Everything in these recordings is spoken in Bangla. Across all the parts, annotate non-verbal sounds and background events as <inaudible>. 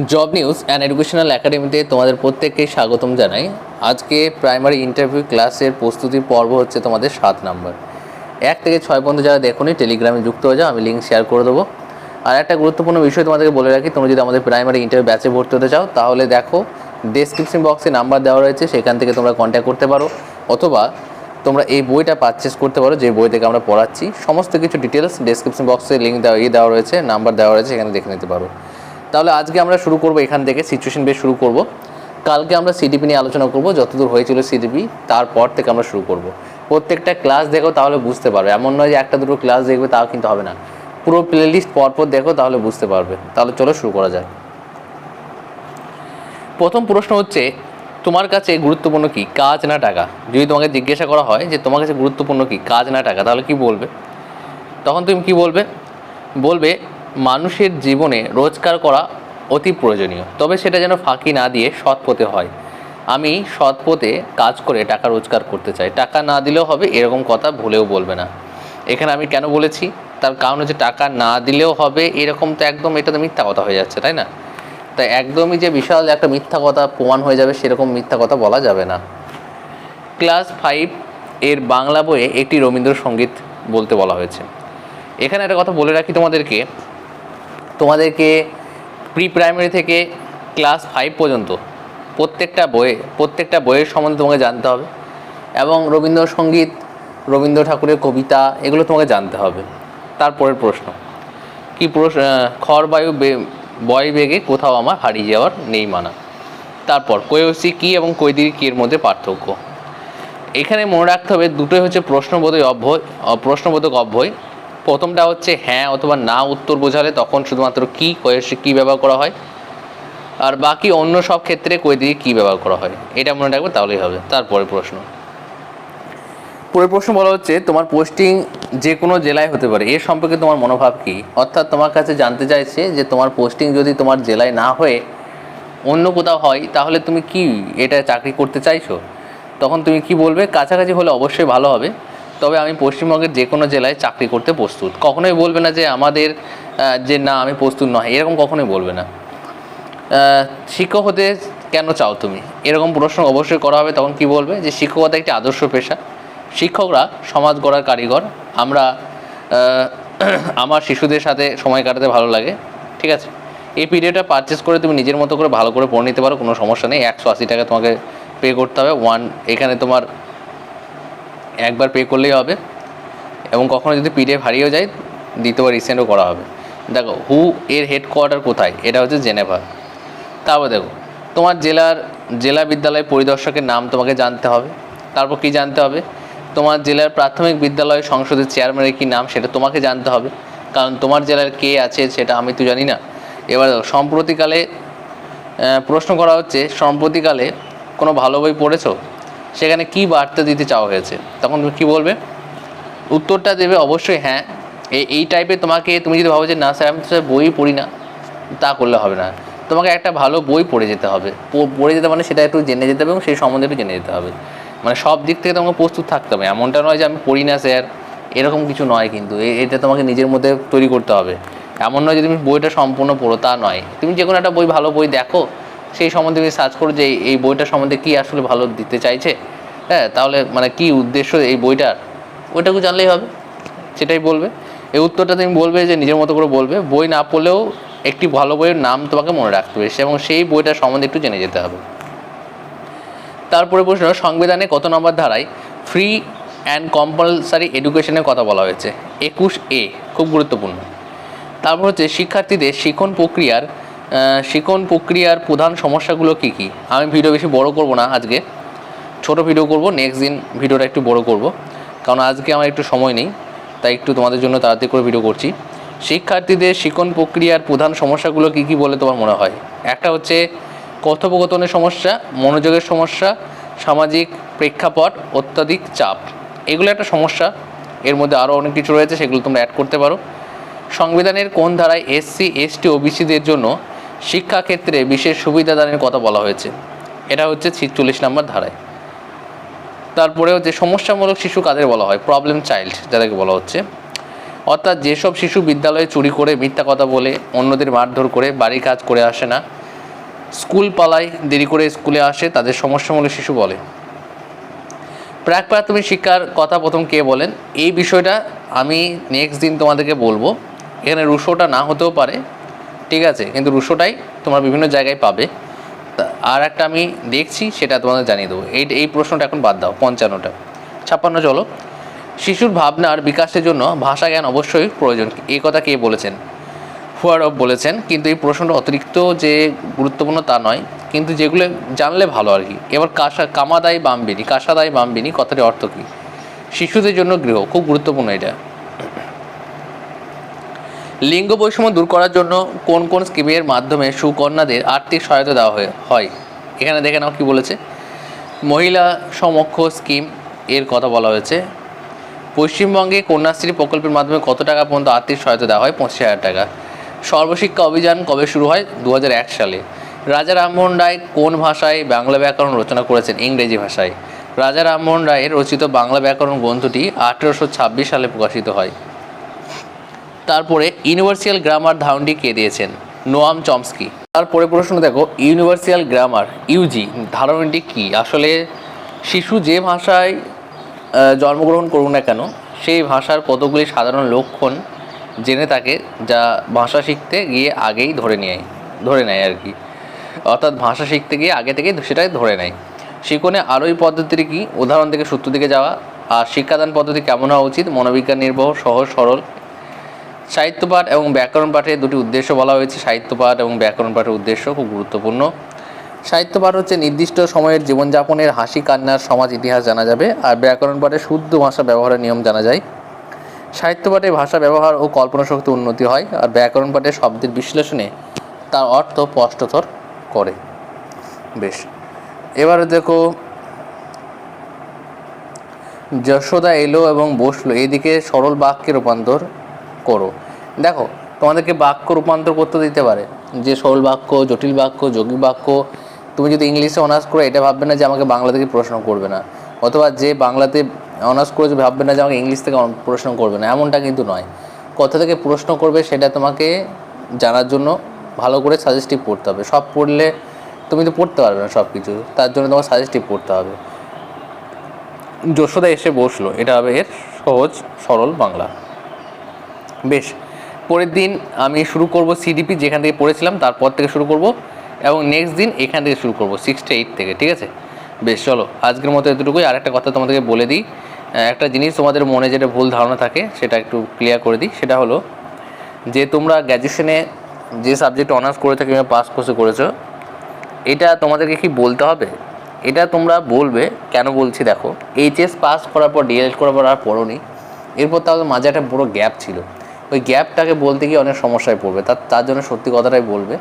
জব নিউজ অ্যান্ড এডুকেশনাল একাডেমিতে তোমাদের প্রত্যেককে স্বাগতম জানাই। আজকে প্রাইমারি ইন্টারভিউ ক্লাসের প্রস্তুতি পর্ব হচ্ছে তোমাদের সাত নাম্বার। এক থেকে ছয় পর্যন্ত যারা দেখোনি টেলিগ্রামে যুক্ত হয়ে যাও, আমি লিঙ্ক শেয়ার করে দেবো। আর একটা গুরুত্বপূর্ণ বিষয় তোমাদেরকে বলে রাখি, তোমরা যদি আমাদের প্রাইমারি ইন্টারভিউ ব্যাচে ভর্তি হতে চাও, তাহলে দেখো ডেসক্রিপশন বক্সে নাম্বার দেওয়া রয়েছে, সেখান থেকে তোমরা কন্ট্যাক্ট করতে পারো। অথবা তোমরা এই বইটা পারচেস করতে পারো, যে বই থেকে আমরা পড়াচ্ছি। সমস্ত কিছু ডিটেলস ডেসক্রিপশন বক্সে লিঙ্ক দেওয়া ইয়ে দেওয়া রয়েছে নাম্বার দেওয়া রয়েছে এখানে দেখে নিতে পারো। তাহলে আজকে আমরা শুরু করব এখান থেকে সিচুয়েশন বেশ শুরু করব। কালকে আমরা সিডিপি নিয়ে আলোচনা করব, যতদূর হয়েছিল সিডিপি তারপর থেকে আমরা শুরু করব। প্রত্যেকটা ক্লাস দেখো তাহলে বুঝতে পারবে, এমন নয় যে একটা দুটো ক্লাস দেখবে তাও কিন্তু হবে না। পুরো প্লেলিস্ট পরপর দেখো তাহলে বুঝতে পারবে। তাহলে চলো শুরু করা যাক। প্রথম প্রশ্ন হচ্ছে, তোমার কাছে গুরুত্বপূর্ণ কি? কাজ না টাকা? যদি তোমাকে জিজ্ঞাসা করা হয় যে তোমার কাছে গুরুত্বপূর্ণ কি? কাজ না টাকা, তাহলে কি বলবে? তখন তুমি কি বলবে? বলবে মানুষের জীবনে রোজগার করা অতি প্রয়োজনীয়। তবে সেটা যেন ফাঁকি না দিয়ে সৎ পথে হয়। আমি সৎ পথে কাজ করে টাকা রোজগার করতে চাই। টাকা না দিলেও হবে, এরকম কথা ভুলেও বলবে না। এখানে আমি কেন বলেছি? তার কারণ হচ্ছে টাকা না দিলেও হবে, এরকম তো একদম এটা তো মিথ্যা কথা হয়ে যাচ্ছে, তাই না? তাই একদমই যে বিশাল একটা মিথ্যা কথা প্রমাণ হয়ে যাবে, সেরকম মিথ্যা কথা বলা যাবে না। ক্লাস ফাইভ এর বাংলা বইয়ে একটি রবীন্দ্রসঙ্গীত বলতে বলা হয়েছে। এখানে একটা কথা বলে রাখি তোমাদেরকে। তোমাদেরকে প্রি প্রাইমারি থেকে ক্লাস ফাইভ পর্যন্ত প্রত্যেকটা বইয়ে প্রত্যেকটা বইয়ের সম্বন্ধে তোমাকে জানতে হবে এবং রবীন্দ্রসঙ্গীত, রবীন্দ্র ঠাকুরের কবিতা এগুলো তোমাকে জানতে হবে। তারপরের প্রশ্ন, কি প্রশ্ন খড় বায়ু বেগে কোথাও আমার হারিয়ে যাওয়ার নেই মানা। তারপর, কৈয়সী কী এবং কৈদির কী এর মধ্যে পার্থক্য? এখানে মনে রাখতে হবে দুটোই হচ্ছে প্রশ্নবোধক অভ্যয় প্রশ্নবোধক অভ্যয়। প্রথমটা হচ্ছে হ্যাঁ অথবা না উত্তর বোঝালে তখন শুধুমাত্র কি কয়েসে কী ব্যবহার করা হয়। আর বাকি অন্য সব ক্ষেত্রে কই দিয়ে কী ব্যবহার করা হয়, এটা মনে রাখবে তাহলেই হবে। তারপরে প্রশ্ন। পরের প্রশ্ন বলা হচ্ছে, তোমার পোস্টিং যে কোনো জেলায় হতে পারে। এর সম্পর্কে তোমার মনোভাব কী? অর্থাৎ তোমার কাছে জানতে চাইছে যে তোমার পোস্টিং যদি তোমার জেলায় না হয়ে অন্য কোথাও হয়, তাহলে তুমি কি এটা চাকরি করতে চাইছো? তখন তুমি কি বলবে? কাছাকাছি হলে অবশ্যই ভালো হবে। তবে আমি পশ্চিমবঙ্গের যে কোনো জেলায় চাকরি করতে প্রস্তুত। কখনোই বলবে না যে আমাদের যে না, আমি প্রস্তুত নয়, এরকম কখনোই বলবে না। শিক্ষক হতে কেন চাও তুমি? এরকম প্রশ্ন অবশ্যই করা হবে, তখন কি বলবে? যে শিক্ষকতা একটি আদর্শ পেশা। শিক্ষকরা সমাজ গড়ার কারিগর। আমরা <clears throat> আমার শিশুদের সাথে সময় কাটাতে ভালো লাগে, ঠিক আছে? এই পিরিয়ডটা পারচেস করে তুমি নিজের মতো করে ভালো করে পড়ে নিতে পারো, কোনো সমস্যা নেই। একশো আশি টাকা তোমাকে পে করতে হবে ওয়ান এখানে তোমার একবার পে করলেই হবে এবং কখনো যদি পিডিএফ হারিয়েও যায়, দ্বিতীয়বার রিসেন্টও করা হবে। দেখো হু এর হেডকোয়ার্টার কোথায়? এটা হচ্ছে জেনেভা। তারপর দেখো, তোমার জেলার জেলা বিদ্যালয় পরিদর্শকের নাম তোমাকে জানতে হবে। তারপর কি জানতে হবে? তোমার জেলার প্রাথমিক বিদ্যালয় সংসদের চেয়ারম্যানের কি নাম, সেটা তোমাকে জানতে হবে। কারণ তোমার জেলার কে আছে, সেটা আমি তো জানি না। এবার সম্প্রতিকালে প্রশ্ন করা হচ্ছে, সম্প্রতিকালে কোনো ভালো বই পড়েছো? সেখানে কি বার্তা দিতে চাওয়া হয়েছে? তখন তুমি কী বলবে? উত্তরটা দেবে অবশ্যই হ্যাঁ। এই এই টাইপের তোমাকে, তুমি যদি ভাবো যে না স্যার, আমি তো স্যার বই পড়ি না, তা করলে হবে না। তোমাকে একটা ভালো বই পড়ে যেতে হবে। পড়ে যেতে মানে সেটা একটু জেনে যেতে হবে এবং সেই সম্বন্ধে একটু জেনে যেতে হবে। মানে সব দিক থেকে তোমাকে প্রস্তুত থাকতে হবে। এমনটা নয় যে আমি পড়ি না স্যার, এরকম কিছু নয় কিন্তু। এটা তোমাকে নিজের মধ্যে তৈরি করতে হবে। এমন নয় যে তুমি বইটা সম্পূর্ণ পড়ো, তা নয়। তুমি যে কোনো একটা বই, ভালো বই দেখো সেই সম্বন্ধে সার্চ করো যে এই বইটা সম্বন্ধে কী আসলে ভালো দিতে চাইছে হ্যাঁ তাহলে মানে কি উদ্দেশ্য এই বইটার ওইটাকে জানলেই হবে, সেটাই বলবে। এই উত্তরটা তুমি বলবে যে নিজের মতো করে বলবে, বই না পড়লেও একটি ভালো বইয়ের নাম তোমাকে মনে রাখতে হবে এবং সেই বইটার সম্বন্ধে একটু জেনে যেতে হবে। তারপরে প্রশ্ন, সংবিধানে কত নম্বর ধারায় ফ্রি অ্যান্ড কম্পালসারি এডুকেশনের কথা বলা হয়েছে? একুশ এ খুব গুরুত্বপূর্ণ। তারপর হচ্ছে, শিক্ষার্থীদের শিক্ষণ প্রক্রিয়ার শিক্ষণ প্রক্রিয়ার প্রধান সমস্যাগুলো কী কী? আমি ভিডিও বেশি বড় করব না আজকে। ছোট ভিডিও করব নেক্সট দিন ভিডিওটা একটু বড় করব। কারণ আজকে আমার একটু সময় নেই, তাই একটু তোমাদের জন্য তাড়াতাড়ি করে ভিডিও করছি। শিক্ষার্থীদের শিক্ষণ প্রক্রিয়ার প্রধান সমস্যাগুলো কী কী বলে তোমার মনে হয়? একটা হচ্ছে কথোপকথনের সমস্যা, মনোযোগের সমস্যা, সামাজিক প্রেক্ষাপট, অত্যাধিক চাপ। এগুলো একটা সমস্যা। এর মধ্যে আরও অনেক কিছু রয়েছে, সেগুলো তোমরা অ্যাড করতে পারো। সংবিধানের কোন ধারায় এসসি এসটি ওবিসিদের জন্য শিক্ষাক্ষেত্রে বিশেষ সুবিধা দানের কথা বলা হয়েছে। এটা হচ্ছে ছিচল্লিশ নম্বর ধারায়। তারপরে হচ্ছে সমস্যামূলক শিশু কাদের বলা হয়? প্রবলেম চাইল্ড যাদেরকে বলা হচ্ছে। অর্থাৎ যেসব শিশু বিদ্যালয়ে চুরি করে মিথ্যা কথা বলে, অন্যদের মারধর করে বাড়ির কাজ করে আসে না, স্কুল পালায়, দেরি করে স্কুলে আসে, তাদের সমস্যামূলক শিশু বলে। প্রাক প্রাথমিক শিক্ষার কথা প্রথম কে বলেন? এই বিষয়টা আমি নেক্সট দিন তোমাদেরকে বলব। এখানে রুশোটা না হতেও পারে ঠিক আছে, কিন্তু রুশোটাই তোমরা বিভিন্ন জায়গায় পাবে। আর একটা আমি দেখছি, সেটা তোমাদের জানিয়ে দেবো। এই এই প্রশ্নটা এখন বাদ দাও, পঞ্চান্নটা। ছাপ্পান্ন, চলো। শিশুর ভাবনার বিকাশের জন্য ভাষা জ্ঞান অবশ্যই প্রয়োজন। এই কথা কে বলেছেন? হুয়ারব বলেছেন, কিন্তু এই প্রশ্নটা অতিরিক্ত যে গুরুত্বপূর্ণ তা নয়। কিন্তু যেগুলো জানলে ভালো আর কি। এবার কাসা, কামাদাই বামবিনি, কাসাদাই বামবিনি কথাটির অর্থ কী? শিশুদের জন্য গৃহ, খুব গুরুত্বপূর্ণ এটা। লিঙ্গ বৈষম্য দূর করার জন্য কোন কোন স্কিমের মাধ্যমে সুকন্যাদের আর্থিক সহায়তা দেওয়া হয় এখানে দেখে নাও কী বলেছে। মহিলা সমক্ষ স্কিম এর কথা বলা হয়েছে। পশ্চিমবঙ্গে কন্যাশ্রী প্রকল্পের মাধ্যমে কত টাকা পর্যন্ত আর্থিক সহায়তা দেওয়া হয়? পঁচিশ হাজার টাকা। সর্বশিক্ষা অভিযান কবে শুরু হয়? দু হাজার এক সালে। রাজা রামমোহন রায় কোন ভাষায় বাংলা ব্যাকরণ রচনা করেছেন? ইংরেজি ভাষায়। রাজা রামমোহন রায়ের রচিত বাংলা ব্যাকরণ গ্রন্থটি আঠেরোশো ছাব্বিশ সালে প্রকাশিত হয়। তারপরে ইউনিভার্সিয়াল গ্রামার ধারণটি কে দিয়েছেন? Noam Chomsky. তারপরে প্রশ্ন দেখো, ইউনিভার্সিয়াল গ্রামার, ইউজি, ধারণটি কি? আসলে শিশু যে ভাষায় জন্মগ্রহণ করুক না কেন, সেই ভাষার কতগুলি সাধারণ লক্ষণ জেনে থাকে যা ভাষা শিখতে গিয়ে আগেই ধরে নেয় ধরে নেয় আর কি। অর্থাৎ ভাষা শিখতে গিয়ে আগে থেকেই সেটাই ধরে নেয়। শিকনে আরোই পদ্ধতিটি কি? উদাহরণ থেকে সূত্র দিকে যাওয়া। আর শিক্ষাদান পদ্ধতি কেমন হওয়া উচিত? মনোবিজ্ঞান নির্ভর, সহজ, সরল সাহিত্য পাঠ এবং ব্যাকরণ পাঠের দুটি উদ্দেশ্য বলা হয়েছে। সাহিত্য পাঠ এবং ব্যাকরণ পাঠের উদ্দেশ্য খুব গুরুত্বপূর্ণ। সাহিত্য পাঠ হচ্ছে নির্দিষ্ট সময়ের জীবনযাপনের হাসি, কান্নার সমাজ ইতিহাস জানা যাবে আর ব্যাকরণ পাঠে শুদ্ধ ভাষা ব্যবহারের নিয়ম জানা যায়। সাহিত্য পাঠে ভাষা ব্যবহার ও কল্পনা শক্তি উন্নতি হয় আর ব্যাকরণ পাঠে শব্দের বিশ্লেষণে তার অর্থ স্পষ্টতর করে। বেশ, এবারে দেখো, যশোদা এলো এবং বসল। এদিকে সরল বাক্যে রূপান্তর। করো। দেখো, তোমাদেরকে বাক্য রূপান্তর করতে দিতে পারে। যে সরল বাক্য, জটিল বাক্য, যোগী বাক্য, তুমি যদি ইংলিশে অনার্স করো, এটা ভাববে না যে আমাকে বাংলা থেকে প্রশ্ন করবে না। অথবা যে বাংলাতে অনার্স করেছে, ভাববে না যে আমাকে ইংলিশ থেকে প্রশ্ন করবে না। এমনটা কিন্তু নয়। কোথা থেকে প্রশ্ন করবে, সেটা তোমাকে জানার জন্য ভালো করে সাজেস্টিভ পড়তে হবে। সব পড়লে তুমি তো পড়তে পারবে না সব কিছু তার জন্য তোমাকে সাজেস্টিভ পড়তে হবে। যশোদা এসে বসল। এটা হবে এর সহজ, সরল বাংলা। বেশ। পরের দিন আমি শুরু করব সিডিপি যেখান থেকে পড়েছিলাম, তারপর থেকে শুরু করব, এবং নেক্সট দিন এখান থেকে শুরু করব সিক্স টু এইট থেকে, ঠিক আছে? বেশ, চলো, আজকের মতো এতটুকুই। আর একটা কথা তোমাদেরকে বলে দিই একটা জিনিস তোমাদের মনে যেটা ভুল ধারণা থাকে, সেটা একটু ক্লিয়ার করে দিই, সেটা হলো যে তোমরা গ্র্যাজুয়েশনে যে সাবজেক্ট অনার্স করেছ কিংবা পাস কোর্সে করেছ, এটা তোমাদেরকে কি বলতে হবে? এটা তোমরা বলবে, কেন বলছি দেখো এইচএস পাস করার পর ডিএলএড করার পর আর পড়োনি। এরপর তাহলে মাঝে একটা বড় গ্যাপ ছিল। ওই গ্যাপটাকে বলতে গিয়ে অনেক সমস্যায় পড়বে, তার তার জন্য সত্যি কথাটাই বলবে।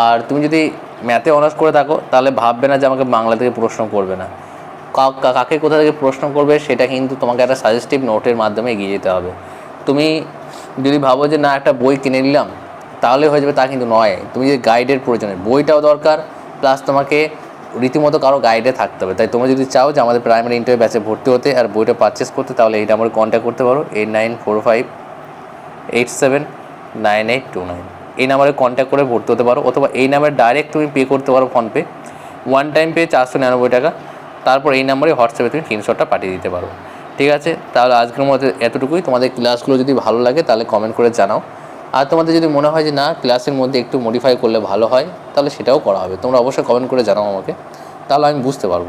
আর তুমি যদি ম্যাথে অনার্স করে থাকো, তাহলে ভাববে না যে আমাকে বাংলা থেকে প্রশ্ন করবে না। কাকে কোথা থেকে প্রশ্ন করবে, সেটা কিন্তু তোমাকে একটা সাজেস্টিভ নোটের মাধ্যমে এগিয়ে যেতে হবে। তুমি যদি ভাবো যে না, একটা বই কিনে নিলাম, তাহলে হয়ে যাবে তা কিন্তু নয়। তুমি যে গাইডের প্রয়োজনে, বইটাও দরকার প্লাস তোমাকে রীতিমতো কারও গাইডে থাকতে হবে। তাই তোমরা যদি চাও যে আমাদের প্রাইমারি ইন্টারভিউ ব্যাচে ভর্তি হতে, আর বইটা পারচেস করতে, তাহলে এই নাম্বারে কন্ট্যাক্ট করতে পারো eight nine four five eight seven nine eight two nine এই নাম্বারে কন্ট্যাক্ট করে ভর্তি হতে পারো, অথবা এই নাম্বারে ডাইরেক্ট তুমি পে করতে পারো ফোনপে ওয়ান টাইম পে চারশো নিরানব্বই টাকা। তারপর এই নাম্বারে হোয়াটসঅ্যাপে তুমি স্ক্রিনশটটা পাঠিয়ে দিতে পারো। ঠিক আছে? তাহলে আজকের মধ্যে এতটুকুই। তোমাদের ক্লাসগুলো যদি ভালো লাগে, তাহলে কমেন্ট করে জানাও। আর তোমাদের যদি মনে হয় যে না ক্লাসের মধ্যে একটু মডিফাই করলে ভালো হয়, তাহলে সেটাও করা হবে। তোমরা অবশ্যই কমেন্ট করে জানাও আমাকে। তাহলে আমি বুঝতে পারব।